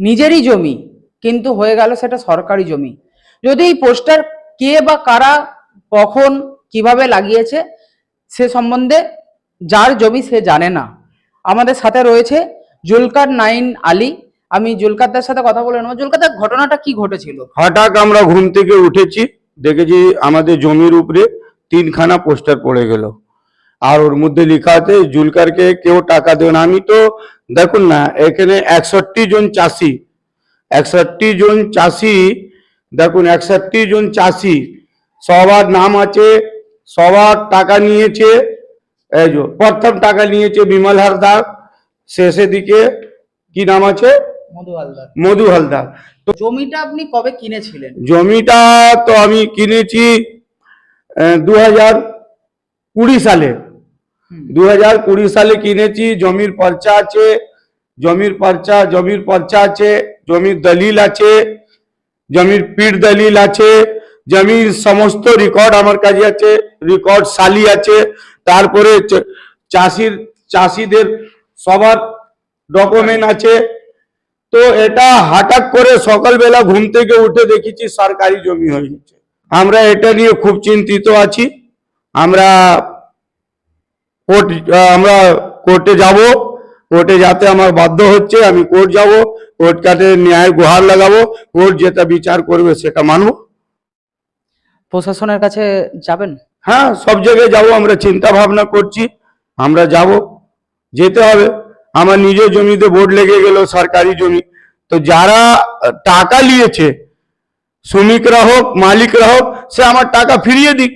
নিজেরই জমি, কিন্তু হয়ে গেল সেটা সরকারি জমি। যদি এই পোস্টার কে বা কারা কখন কীভাবে লাগিয়েছে সে সম্বন্ধে যার জমি সে জানে না। আমাদের সাথে রয়েছে জুলকার নাইন আলী। আমি জুলকারদার সাথে কথা বলে নেব। জুলকারদার, ঘটনাটা কি ঘটেছিল? হঠাৎ আমরা ঘুম থেকে উঠেছি, দেখেছি আমাদের জমির উপরে তিনখানা পোস্টার পড়ে গেল। আর ওর মধ্যে লেখা আছে জুলকারকে কেউ টাকা দেবে না। আমি তো দেখুন না এখানে একষট্টি জন চাষি একষট্টি জন চাষি দেখুন একষট্টি জন চাষি সবার নাম আছে সবার টাকা নিয়েছে এই যে প্রথম টাকা নিয়েছে বিমল হালদার শেষে দিকে কি নাম আছে? মধু হালদার। মধু হালদার। তো জমিটা আপনি কবে কিনেছিলেন? জমিটা তো আমি কিনেছি দু হাজার কুড়ি সালে। দু হাজার কুড়ি সালে কিনেছি, জমির পর্চা আছে, জমির পর্চা জমির পর্চা আছে, জমির দলিল আছে, জমির পিঠ দলিল আছে, জমির সমস্ত রেকর্ড আমার কাছে আছে রেকর্ড সালি আছে, তারপরে চাষির, চাষিদের সবার ডকুমেন্ট আছে। তো এটা হঠাৎ করে সকালবেলা ঘুম থেকে উঠে দেখেছি সরকারি জমি হয়ে গেছে আমরা এটা নিয়ে খুব চিন্তিত আছি। আমরা কোর্ট আমরা কোর্টে যাব। কোর্টে যাতে আমার বাধ্য হচ্ছে আমি কোর্ট যাব। কোর্ট কাটে ন্যায় গুহার লাগাবো। কোর্ট যেটা বিচার করবে সেটা মানবো। প্রশাসনের কাছে যাবেন? হ্যাঁ সব জায়গায় যাব। আমরা চিন্তা ভাবনা করছি। আমরা যাব। যেতে হবে। আমার নিজের জমিতে বোর্ড লেগে গেল সরকারি জমি। তো যারা টাকা নিয়েছে শ্রমিকরা হোক মালিকরা হোক সে আমার টাকা ফিরিয়ে দিক।